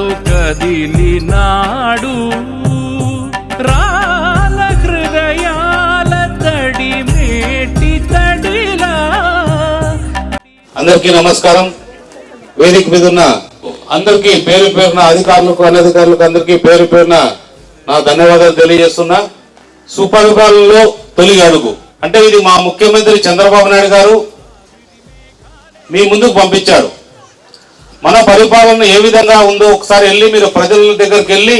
రగిలినాడు రాల హృదయాల తడి మేటి తడిలా. అందరికీ నమస్కారం. వేదిక మీద ఉన్న అందరికీ పేరు పేరున అధికారులకు అనధికారులకు అందరికీ పేరు పేరున నా ధన్యవాదాలు తెలియజేస్తున్నా. సుపరిపాలనలో తొలి అడుగు. అంటే ఇది మా ముఖ్యమంత్రి చంద్రబాబు నాయుడు గారు మీ ముందుకు పంపించారు. మన పరిపాలన ఏ విధంగా ఉందో ఒకసారి వెళ్ళి మీరు ప్రజల దగ్గరికి వెళ్ళి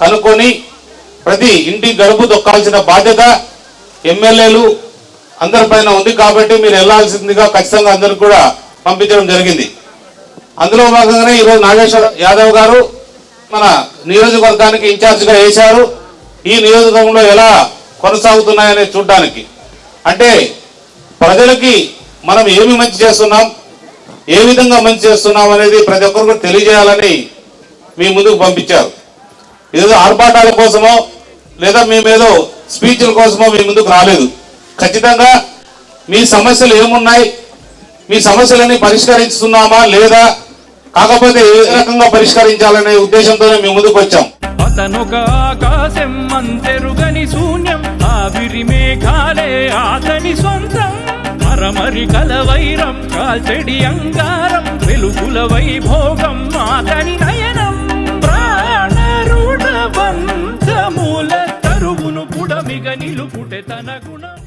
కనుక్కొని ప్రతి ఇంటి గడుపు దొక్కాల్సిన బాధ్యత ఎమ్మెల్యేలు అందరిపైన ఉంది కాబట్టి మీరు వెళ్ళాల్సిందిగా ఖచ్చితంగా అందరికి కూడా పంపించడం జరిగింది. అందులో భాగంగానే ఈరోజు నాగేశ్వర యాదవ్ గారు మన నియోజకవర్గానికి ఇన్ఛార్జిగా వేశారు. ఈ నియోజకవర్గంలో ఎలా కొనసాగుతున్నాయనే చూడడానికి. అంటే ప్రజలకి మనం ఏమి మంచి చేస్తున్నాం? ఏ విధంగా మంచి చేస్తున్నాం అనేది ప్రతి ఒక్కరు కూడా తెలియజేయాలని మీ ముందుకు పంపించారు. ఏదో ఆర్భాటాల కోసమో లేదా మేమేదో స్పీచ్ల కోసమో మీ ముందుకు రాలేదు. ఖచ్చితంగా మీ సమస్యలు ఏమున్నాయి మీ సమస్యలని పరిష్కరిస్తున్నామా లేదా కాకపోతే ఏ రకంగా పరిష్కరించాలనే ఉద్దేశంతోనే మీ ముందుకు వచ్చాం. అతనొక ఆకాశం అంతెరుగని శూన్యం ఆవిరి మేఘాలే అతని సొంత మరమరి కలవైరం కాల్చెడి అంగారం వెలుగుల వైభోగం మాతని నయనం ప్రాణరుణ బంధముల తరువును పుడమిగ నిలుపుటె తన గుణం.